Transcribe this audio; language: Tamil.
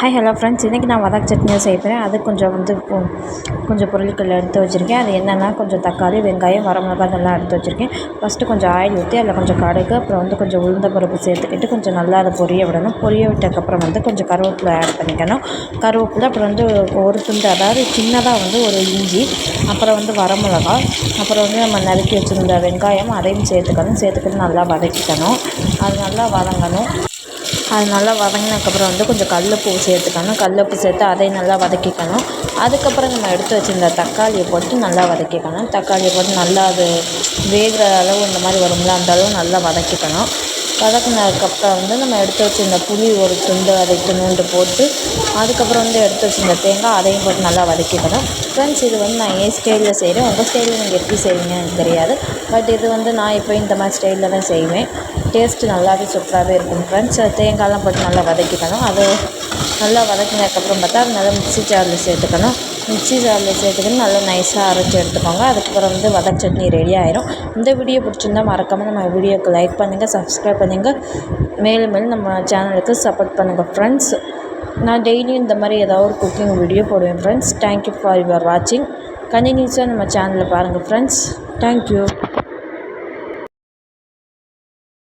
ஹாய் ஹலோ ஃப்ரெண்ட்ஸ் இன்றைக்கி நான் வதக் சட்னி செய்ய போகிறேன் அது கொஞ்சம் வந்து கொஞ்சம் பொருட்கள் எடுத்து வச்சுருக்கேன். அது என்னென்னா கொஞ்சம் தக்காளி வெங்காயம் வரமிளகா நல்லா எடுத்து வச்சுருக்கேன். ஃபஸ்ட்டு கொஞ்சம் ஆயில் ஊற்றி அதில் கொஞ்சம் கடுகு அப்புறம் வந்து கொஞ்சம் உளுந்த பருப்பு சேர்த்துக்கிட்டு கொஞ்சம் நல்லா அதை பொரிய விடணும். பொரிய விட்டதுக்கப்புறம் வந்து கொஞ்சம் கருவேப்பிலை ஆட் பண்ணிக்கணும். கருவேப்பிலை அப்புறம் வந்து ஒரு துண்டு அதாவது சின்னதாக வந்து ஒரு இஞ்சி அப்புறம் வந்து வரமிளகா அப்புறம் வந்து நம்ம நறுக்கி வச்சுருந்த வெங்காயம் அதையும் சேர்த்துக்கணும். சேர்த்துக்கிட்டு நல்லா வதக்கிக்கணும். அது நல்லா வதங்கணும். அது நல்லா வதங்கினதுக்கப்புறம் வந்து கொஞ்சம் கல்லுப்பு சேர்த்துக்கணும். கல்லுப்பு சேர்த்து அதை நல்லா வதக்கிக்கணும். அதுக்கப்புறம் நம்ம எடுத்து வச்சுருந்த தக்காளியை போட்டு நல்லா வதக்கிக்கணும். தக்காளியை போட்டு நல்லா அது வேகிற அளவு இந்த மாதிரி வரும்ல அந்த அளவு நல்லா வதக்கிக்கணும். வதக்குனதுக்கப்புறம் வந்து நம்ம எடுத்து வச்சுருந்த புளி ஒரு துண்டு அதை துண்டு போட்டு அதுக்கப்புறம் வந்து எடுத்து வச்சுருந்த தேங்காய் அதையும் போட்டு நல்லா வதக்கிக்கணும். ஃப்ரெண்ட்ஸ் இது வந்து நான் என் ஸ்டைலில் செய்கிறேன் உங்கள் ஸ்டைலில் நீங்கள் எப்படி செய்வீங்கன்னு எனக்கு தெரியாது. பட் இது வந்து நான் இப்போ இந்த மாதிரி ஸ்டைலில் தான் செய்வேன். டேஸ்ட்டு நல்லாவே சூப்பராகவே இருக்கும் ஃப்ரெண்ட்ஸ் தேங்காயெலாம் போட்டு நல்லா வதக்கிக்கணும். அது நல்லா வதக்கினதுக்கப்புறம் பார்த்தா அது நல்லா மிக்ஸி ஜாரில் சேர்த்துக்கணும். மிக்ஸி ஜாரில் சேர்த்துக்கிட்டு நல்லா நைஸாக அரைச்சி எடுத்துக்கோங்க. அதுக்கப்புறம் வந்து வதக் சட்னி ரெடி ஆயிரும். இந்த வீடியோ பிடிச்சிருந்தா மறக்காமல் நம்ம வீடியோக்கு லைக் பண்ணுங்கள் சப்ஸ்கிரைப் பண்ணுங்கள் மேலும் மேலும் நம்ம சேனலுக்கு சப்போர்ட் பண்ணுங்கள் ஃப்ரெண்ட்ஸ் நான் டெய்லியும் இந்த மாதிரி ஏதாவது ஒரு குக்கிங் வீடியோ போடுவேன் friends thank you for your வாட்சிங் கண்டினியூஸாக நம்ம சேனலில் பாருங்கள் ஃப்ரெண்ட்ஸ் தேங்க்யூ